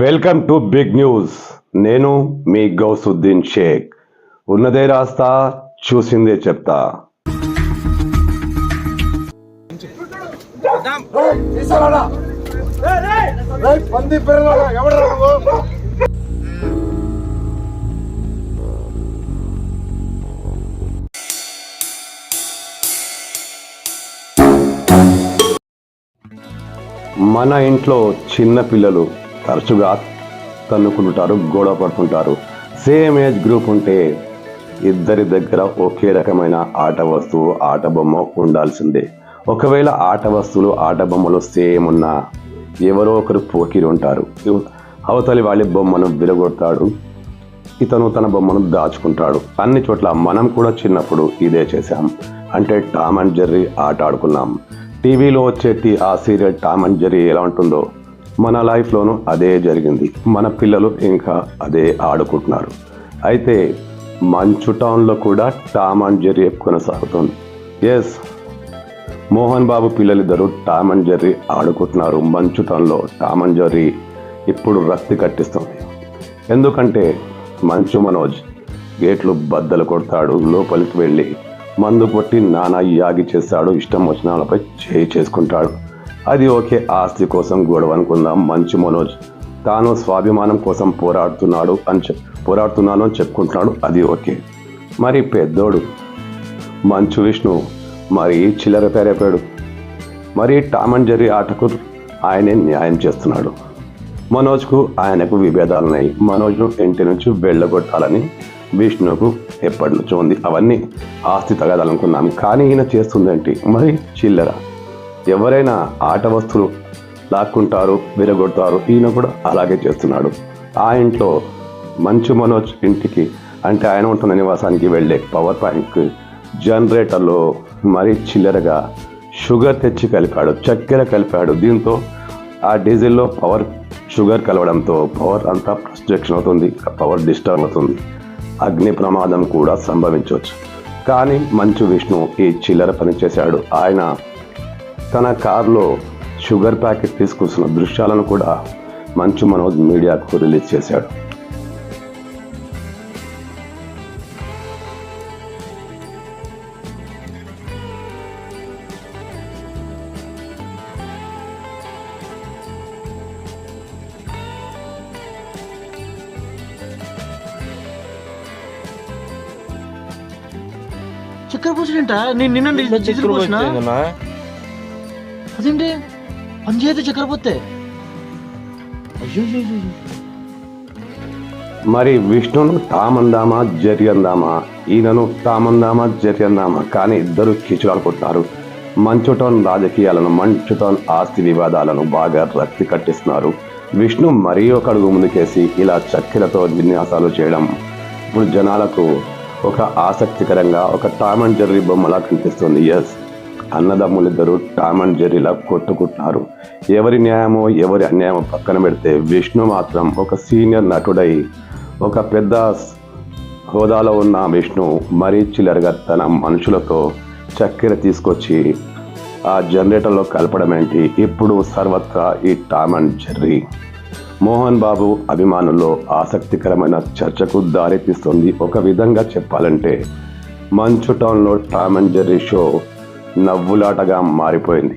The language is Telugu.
Welcome to big news. నేను మీ గౌసుద్దీన్ షేక్. ఉన్నదే రాస్తా చూసిందే చెప్తా. మన ఇంట్లో చిన్న పిల్లలు తరచుగా తన్నుకుంటుంటారు గొడవ పడుతుంటారు సేమ్ ఏజ్ గ్రూప్ ఉంటే ఇద్దరి దగ్గర ఒకే రకమైన ఆట వస్తువు ఆట బొమ్మ ఉండాల్సిందే. ఒకవేళ ఆట వస్తువులు ఆట బొమ్మలు సేమ్ ఉన్నా ఎవరో ఒకరు పోకిరి ఉంటారు. అవతలి వాళ్ళ బొమ్మను విరగొడతాడు ఇతను తన బొమ్మను దాచుకుంటాడు. అన్ని చోట్ల మనం కూడా చిన్నప్పుడు ఇదే చేశాం. అంటే టామ్ అండ్ జెర్రీ ఆట ఆడుకున్నాం. టీవీలో వచ్చేటి ఆ సీరియల్ టామ్ అండ్ జెర్రీ ఎలా ఉంటుందో మన లైఫ్లోనూ అదే జరిగింది. మన పిల్లలు ఇంకా అదే ఆడుకుంటున్నారు. అయితే మంచు టౌన్లో కూడా టామ్ అండ్ జెర్రీ కొనసాగుతుంది. ఎస్ మోహన్ బాబు పిల్లలిద్దరూ టామ్ అండ్ జెర్రీ ఆడుకుంటున్నారు. మంచు టౌన్లో టామ్ అండ్ జెర్రీ ఇప్పుడు రక్తి కట్టిస్తుంది. ఎందుకంటే మంచు మనోజ్ గేట్లు బద్దలు కొడతాడు లోపలికి వెళ్ళి మందు కొట్టి నానా యాగి చేస్తాడు ఇష్టం వచ్చిన వాళ్ళపై చేయి చేసుకుంటాడు. అది ఓకే. ఆస్తి కోసం గొడవ అనుకుందాం. మంచు మనోజ్. తాను స్వాభిమానం కోసం పోరాడుతున్నాడు అని చెప్ పోరాడుతున్నాను అని చెప్పుకుంటున్నాడు. అది ఓకే. మరి పెద్దోడు. మంచు విష్ణు. మరి చిల్లర పేరైపోయాడు మరి టామ్ అండ్ జెర్రీ ఆటకు ఆయనే న్యాయం చేస్తున్నాడు. మనోజ్కు ఆయనకు విభేదాలు ఉన్నాయి మనోజ్ను ఇంటి నుంచి వెళ్ళగొట్టాలని విష్ణుకు ఎప్పటి నుంచో ఉంది. అవన్నీ ఆస్తి తగదాలనుకున్నాం కానీ ఈయన చేస్తుందేంటి? మరి చిల్లర. ఎవరైనా ఆట వస్తువులు లాక్కుంటారు విరగొడతారు ఈయన కూడా అలాగే చేస్తున్నాడు. ఆ ఇంట్లో మంచు మనోజ్ ఇంటికి అంటే ఆయన ఉంటున్న నివాసానికి వెళ్ళే పవర్ పాయింట్కి జనరేటర్లో మరీ చిల్లరగా షుగర్ తెచ్చి కలిపాడు చక్కెర కలిపాడు. దీంతో ఆ డీజిల్లో పవర్ షుగర్ కలవడంతో పవర్ అంతా ప్రొజెక్షన్ అవుతుంది పవర్ డిస్టర్బ్ అవుతుంది. అగ్ని ప్రమాదం కూడా సంభవించవచ్చు కానీ మంచు విష్ణు ఈ చిల్లర పని చేశాడు. ఆయన తన కారులో షుగర్ ప్యాకెట్ తీసుకొస్తున్న దృశ్యాలను కూడా మంచు మనోజ్ మీడియాకు రిలీజ్ చేశాడు. చక్కెర నిన్న చక్కెర పోసిన అదేంటి? పంచాయతీ చక్కెర అయ్యో మరి విష్ణును తామందామా జరి ఈయనను తామందామా జరి కానీ ఇద్దరు కిచులాడుకుంటున్నారు మంచుటోన్ రాజకీయాలను మంచుటోన్ ఆస్తి వివాదాలను బాగా రక్తి కట్టిస్తున్నారు. విష్ణు మరీ ఒక అడుగు ముందుకేసి ఇలా చక్కెరతో విన్యాసాలు చేయడం ఇప్పుడు జనాలకు ఒక ఆసక్తికరంగా ఒక టామ్ అండ్ జెర్రీ బొమ్మలా కనిపిస్తుంది. ఎస్ అన్నదమ్ములిద్దరూ టామ్ అండ్ జెర్రీలా కొట్టుకుంటున్నారు. ఎవరి న్యాయమో ఎవరి అన్యాయమో పక్కన పెడితే విష్ణు మాత్రం ఒక సీనియర్ నటుడై ఒక పెద్ద హోదాలో ఉన్న విష్ణు మరీ చిల్లరగా తన మనుషులతో చక్కెర తీసుకొచ్చి ఆ జనరేటర్లో కలపడం ఏంటి? ఇప్పుడు సర్వత్రా ఈ Tom and Jerry. Mohan Babu అభిమానుల్లో ఆసక్తికరమైన చర్చకు దారితీస్తుంది. ఒక విధంగా చెప్పాలంటే మంచు టౌన్లో టామ్ అండ్ జెర్రీ షో నవ్వులాటగా మారిపోయింది.